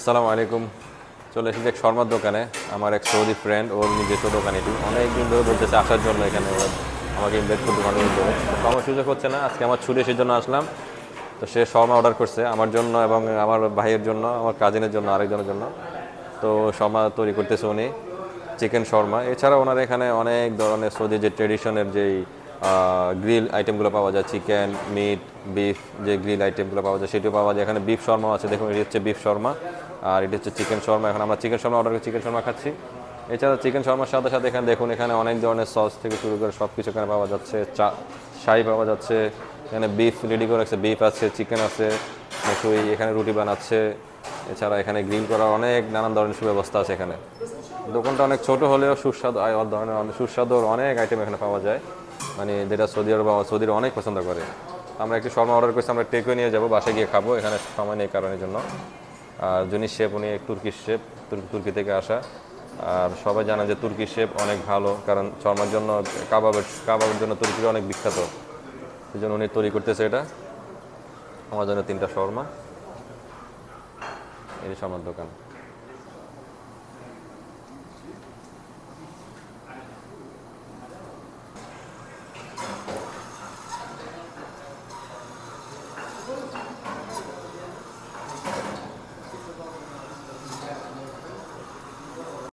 আসসালামু আলাইকুম। চলে এসেছি এক শর্মার দোকানে, আমার এক সৌদি ফ্রেন্ড ওর নিজস্ব দোকান এটি। অনেক দিন ধরে বলতেছে আসার জন্য এখানে আমাকে ইনভাইট করতে তো আমার সুযোগ হচ্ছে না, আজকে আমার ছুটি সেই জন্য আসলাম। তো সে শর্মা অর্ডার করছে, আমার জন্য এবং আমার ভাইয়ের জন্য, আমার কাজিনের জন্য, আরেকজনের জন্য। তো শর্মা তৈরি করতেছে উনি, চিকেন শর্মা। এছাড়া ওনার এখানে অনেক ধরনের সৌদি যে ট্রেডিশনের যেই গ্রিল আইটেমগুলো পাওয়া যায় চিকেন মিট বিফ যে গ্রিল আইটেমগুলো পাওয়া যায়, সেটিও পাওয়া যায়। এখানে বিফ শর্মা আছে, দেখুন, এটি হচ্ছে বিফ শর্মা, আর এটি হচ্ছে চিকেন শর্মা। এখন আমরা চিকেন শর্মা অর্ডার করে চিকেন শর্মা খাচ্ছি। এছাড়া চিকেন শর্মার সাথে সাথে এখানে দেখুন, এখানে অনেক ধরনের সস থেকে শুরু করে সব কিছু এখানে পাওয়া যাচ্ছে। চা, শাহি পাওয়া যাচ্ছে, এখানে বিফ রেডি করে রাখছে বিফ আছে চিকেন আছে মেশুই এখানে রুটি বানাচ্ছে। এছাড়া এখানে গ্রিল করার অনেক নানান ধরনের সুব্যবস্থা আছে এখানে। দোকানটা অনেক ছোট হলেও সুস্বাদু ধরনের অনেক সুস্বাদু অনেক আইটেম এখানে পাওয়া যায়। মানে যেটা সৌদি আরব সৌদিরা অনেক পছন্দ করে। আমরা একটু শর্মা অর্ডার করছি, আমরা টেকে নিয়ে যাব, বাসায় গিয়ে খাব, এখানে সময় নেই কারণের জন্য। আর যিনি শেফ উনি তুর্কি শেফ তুর্কি থেকে আসা। আর সবাই জানে যে তুর্কি শেফ অনেক ভালো, কারণ শর্মার জন্য কাবাবের কাবাবের জন্য তুর্কিরা অনেক বিখ্যাত। সেই জন্য উনি তৈরি করতেছে এটা। আমার জন্য তিনটা শর্মা। এই শর্মার দোকান।